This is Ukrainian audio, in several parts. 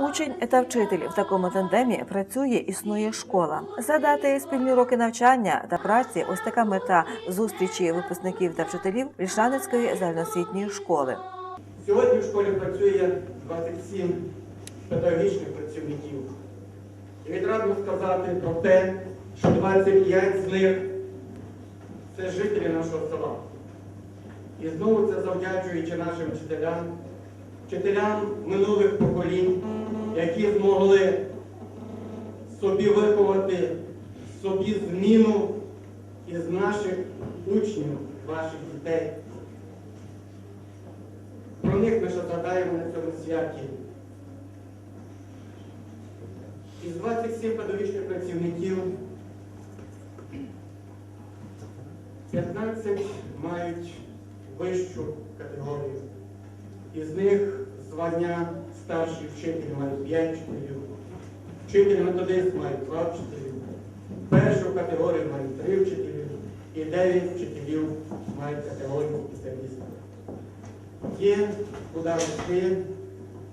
Учень та вчитель в такому тандемі працює, існує школа. Задати спільні роки навчання та праці. Ось така мета зустрічі випускників та вчителів Лішаницької загальноосвітньої школи. Сьогодні в школі працює 27 педагогічних працівників. І відразу сказати про те, що 25 з них це жителі нашого села. І знову це завдячуючи нашим вчителям, вчителям минулих поколінь, які змогли собі виховати собі зміну із наших учнів, ваших дітей. Про них ми ще згадаємо на цьому святі. Із 27 педагогічних працівників 15 мають вищу категорію. Із них звання старший вчитель мають 5 вчителів, вчитель методист мають 2 вчителів, першу категорію мають 3 вчителів і 9 вчителів мають категорію спеціаліста. Є куди рости,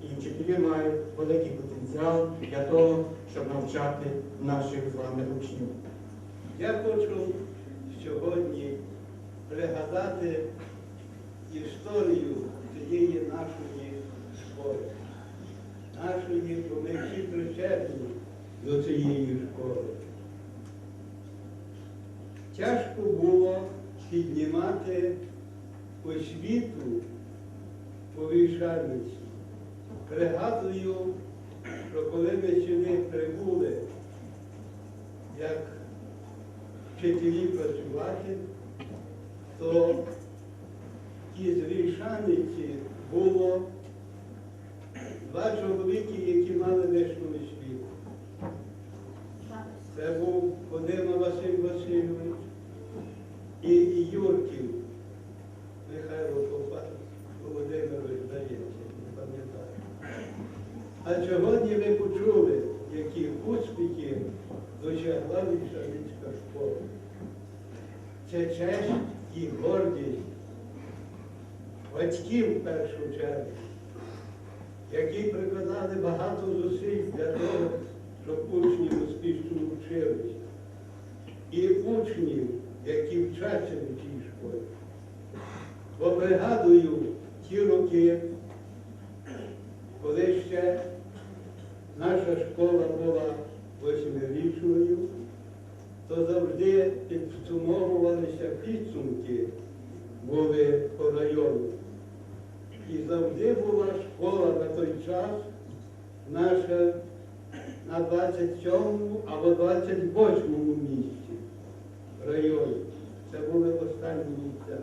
і вчителі мають великий потенціал для того, щоб навчати наших з вами учнів. Я хочу сьогодні пригадати історію цієї нашої школи. Нашої, бо ми всі причетні до цієї школи. Тяжко було піднімати освіту по Вільшаниці. Пригадую, що коли ми сюди прибули, як вчителі працювати, то із Вільшаниці було два чоловіки, які мали вищу освіту. Це був Вадима Василь Васильович і Юрків Михайло Володимирович, здається, не пам'ятаю. А сьогодні ви почули, які успіхи досягла Вільшаницька школа. Це честь і гордість батьків в першу чергу, які прикладали багато зусиль для того, щоб учні вчилися. І учнів, які вчаться в цій школі. Бо пригадую ті роки, коли ще наша школа була восьмирічною, то завжди підсумовувалися підсумки були по району. І завжди була школа на той час наша на 27-му або 28-му місці районі. Це були останні місця.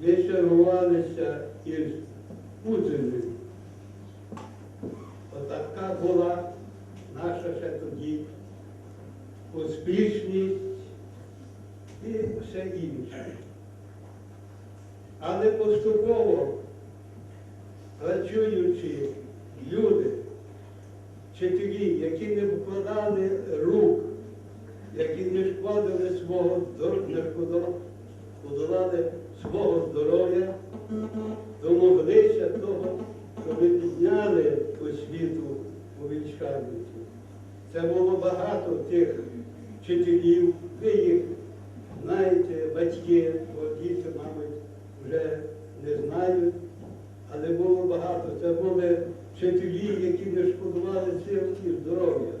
Ми чергувалися із Кудзиною. Отака була наша ще тоді успішність і все інше. Але поступово працюючи люди, вчителі, які не вкладали рук, які не шкодили свого не шкодували свого здоров'я, домоглися того, щоб підняли освіту у Вільшаниці. Це було багато тих вчителів, ви їх знаєте, батьки, бо діти, мабуть, вже не знають, але було багато. Це були вчителі, які не шкодували сил здоров'я.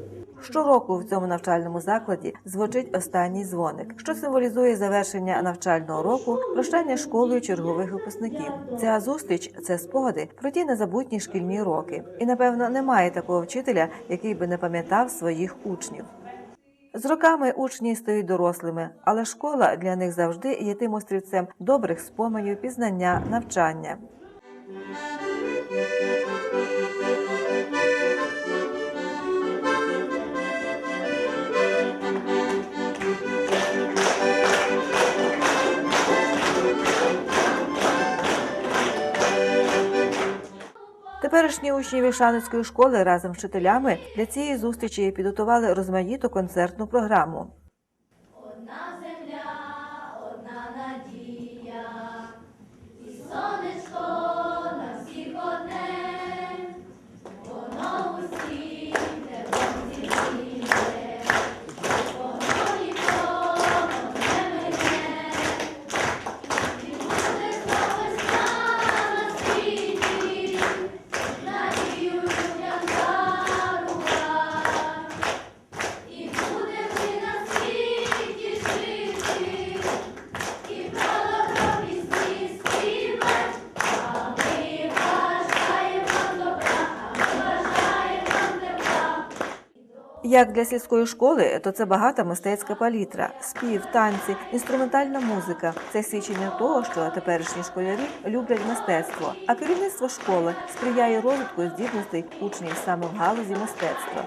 Щороку в цьому навчальному закладі звучить останній дзвоник, що символізує завершення навчального року, прощання школою чергових випускників. Ця зустріч це спогади про ті незабутні шкільні роки. І напевно немає такого вчителя, який би не пам'ятав своїх учнів. З роками учні стають дорослими, але школа для них завжди є тим острівцем добрих споменів, пізнання, навчання. Теперішні учні Вішаницької школи разом з вчителями для цієї зустрічі підготували розмаїту концертну програму. Як для сільської школи, то це багата мистецька палітра, спів, танці, інструментальна музика. Це свідчення того, що теперішні школярі люблять мистецтво, а керівництво школи сприяє розвитку здібностей учнів саме в галузі мистецтва.